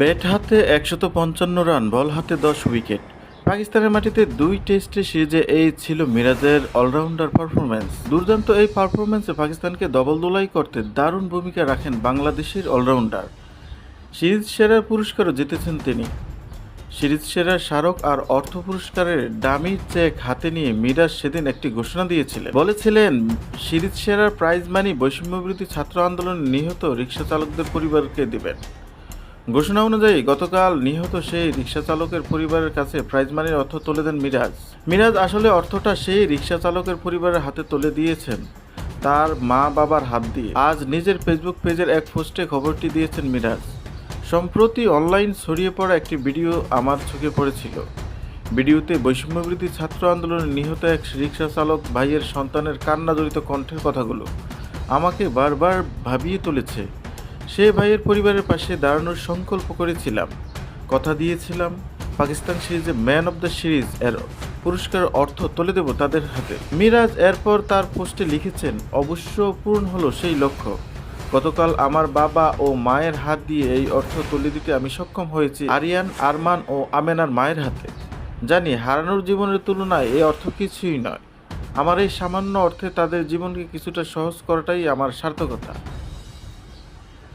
Bat হাতে একশত পঞ্চান্ন রান, বল হাতে দশ উইকেট। পাকিস্তানের মাটিতে দুই টেস্টে সিরিজে এই ছিল মিরাজের অলরাউন্ডার পারফরম্যান্স। দুর্দান্ত এই পারফরম্যান্সে পাকিস্তানকে দবলদোলাই করতে দারুণ ভূমিকা রাখেন বাংলাদেশের অলরাউন্ডার। সিরিজ সেরার পুরস্কারও জিতেছেন তিনি। সিরিজ সেরা স্মারক আর অর্থ পুরস্কারের দামি চেক হাতে নিয়ে মিরাজ সেদিন একটি ঘোষণা দিয়েছিলেন। বলেছিলেন, সিরিজ সেরার প্রাইজ মানি বৈষম্যবিরোধী ছাত্র আন্দোলনে নিহত রিক্সা চালকদের পরিবারকে দিবেন। ঘোষণা অনুযায়ী, গতকাল নিহত সেই রিক্সা চালকের পরিবারের কাছে প্রাইজ মানির অর্থ তুলে দেন মিরাজ। মিরাজ আসলে অর্থটা সেই রিক্সা চালকের পরিবারের হাতে তুলে দিয়েছেন, তার মা বাবার হাত দিয়ে। আজ নিজের ফেসবুক পেজের এক পোস্টে খবরটি দিয়েছেন মিরাজ। সম্প্রতি অনলাইন ছড়িয়ে পড়া একটি ভিডিও আমার চোখে পড়েছিল। ভিডিওতে বৈষম্যবৃদ্ধি ছাত্র আন্দোলনে নিহত এক রিক্সা চালক ভাইয়ের সন্তানের কান্না জড়িত কণ্ঠের কথাগুলো আমাকে বারবার ভাবিয়ে তুলেছে। সে ভাইয়ের পরিবারের পাশে দাঁড়ানোর সংকল্প করেছিলাম। কথা দিয়েছিলাম, পাকিস্তান সিরিজে ম্যান অব দ্য সিরিজ এর পুরস্কার অর্থ তুলে দেব তাদের হাতে। মিরাজ এরপর তার পোস্টে লিখেছেন, অবশ্য পূরণ হলো সেই লক্ষ্য। গতকাল আমার বাবা ও মায়ের হাত দিয়ে এই অর্থ তুলে দিতে আমি সক্ষম হয়েছি আরিয়ান, আরমান ও আমেনার মায়ের হাতে। জানি হারানোর জীবনের তুলনায় এই অর্থ কিছুই নয়। আমার এই সামান্য অর্থে তাদের জীবনকে কিছুটা সহজ করাটাই আমার সার্থকতা।